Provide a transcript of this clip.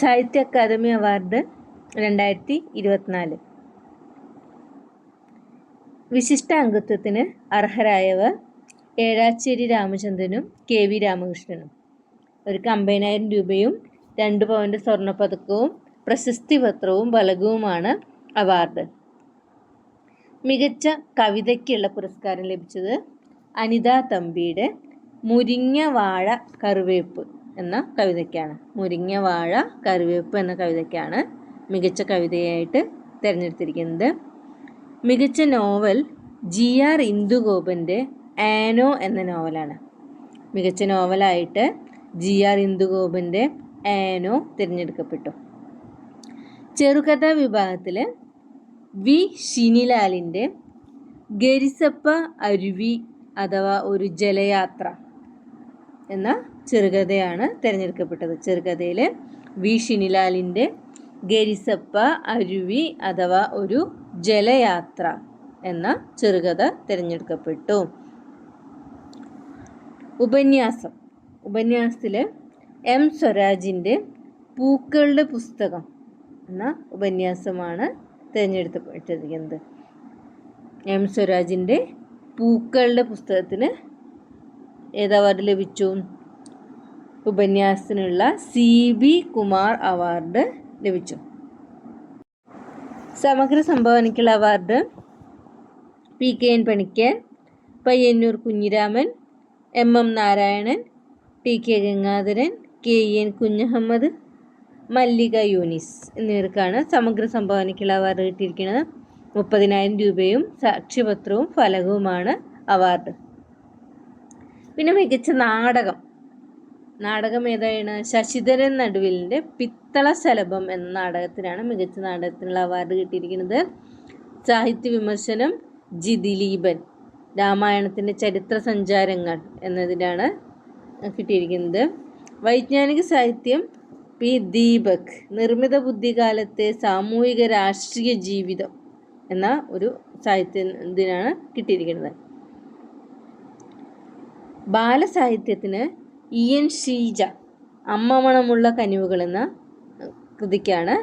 സാഹിത്യ academy award രണ്ടായിരത്തി ഇരുപത്തിനാല്. വിശിഷ്ട അംഗത്വത്തിന് അർഹരായവർ ഏഴാച്ചേരി രാമചന്ദ്രനും കെ വി രാമകൃഷ്ണനും. ഒരു അമ്പതിനായിരം രൂപയും രണ്ട് പവന്റെ സ്വർണപ്പതക്കവും പ്രശസ്തി പത്രവും ബലകവുമാണ് അവാർഡ്. മികച്ച കവിതയ്ക്കുള്ള പുരസ്കാരം ലഭിച്ചത് അനിത തമ്പിയുടെ മുരിങ്ങ വാഴ കറിവേപ്പ്. എന്ന കവിതയ്ക്കാണ്. മുരിങ്ങ വാഴ കറിവേപ്പ് എന്ന കവിതയ്ക്കാണ് മികച്ച കവിതയായിട്ട് തിരഞ്ഞെടുത്തിരിക്കുന്നത്. മികച്ച നോവൽ ജി ആർ ഇന്ദുഗോപന്റെ ആനോ എന്ന നോവലാണ്. മികച്ച നോവലായിട്ട് ജി ആർ ഇന്ദുഗോപന്റെ ആനോ തിരഞ്ഞെടുക്കപ്പെട്ടു. ചെറുകഥാ വിഭാഗത്തിൽ വി ഷിനിലാലിന്റെ ഗരിസപ്പ അരുവി അഥവാ ഒരു ജലയാത്ര എന്ന ചെറുകഥയാണ് തിരഞ്ഞെടുക്കപ്പെട്ടത്. ചെറുകഥയിൽ വി ഷിനിലാലിന്റെ ഗരിസപ്പ അരുവി അഥവാ ഒരു ജലയാത്ര എന്ന ചെറുകഥ തിരഞ്ഞെടുക്കപ്പെട്ടു. ഉപന്യാസം. ഉപന്യാസത്തിൽ എം സ്വരാജിന്റെ പൂക്കളുടെ പുസ്തകം എന്ന ഉപന്യാസമാണ് തിരഞ്ഞെടുക്കപ്പെട്ടിരിക്കുന്നത്. എം സ്വരാജിന്റെ പൂക്കളുടെ പുസ്തകത്തിന് ഏത് അവാർഡ് ലഭിച്ചു? ഉപന്യാസത്തിനുള്ള സി. ബി കുമാർ അവാർഡ് ലഭിച്ചു. സമഗ്ര സംഭാവനയ്ക്കുള്ള award P. K. N. Panicker Payyannur Kunhiraman M. M. Narayanan T. K. Gangadharan K. N. Kunhahammed Mallika Younis എന്നിവർക്കാണ് സമഗ്ര സംഭാവനയ്ക്കുള്ള അവാർഡ് കിട്ടിയിരിക്കുന്നത്. മുപ്പതിനായിരം രൂപയും സാക്ഷ്യപത്രവും ഫലകവുമാണ് അവാർഡ്. പിന്നെ മികച്ച നാടകം. നാടകം ഏതാണ്? ശശിധരൻ നടുവിലിന്റെ പിത്തള ശലഭം എന്ന നാടകത്തിനാണ് മികച്ച നാടകത്തിനുള്ള അവാർഡ് കിട്ടിയിരിക്കുന്നത്. സാഹിത്യ വിമർശനം ജി ദിലീപൻ രാമായണത്തിന്റെ ചരിത്ര സഞ്ചാരങ്ങൾ എന്നതിനാണ് കിട്ടിയിരിക്കുന്നത്. വൈജ്ഞാനിക സാഹിത്യം പി. ദീപക് നിർമ്മിത ബുദ്ധികാലത്തെ സാമൂഹിക രാഷ്ട്രീയ ജീവിതം എന്ന ഒരു സാഹിത്യ ഇതിനാണ് കിട്ടിയിരിക്കുന്നത്. ബാലസാഹിത്യത്തിന് ഇ എൻ ഷീജ അമ്മമണമുള്ള കനിവുകൾ എന്ന കൃതിക്കാണ്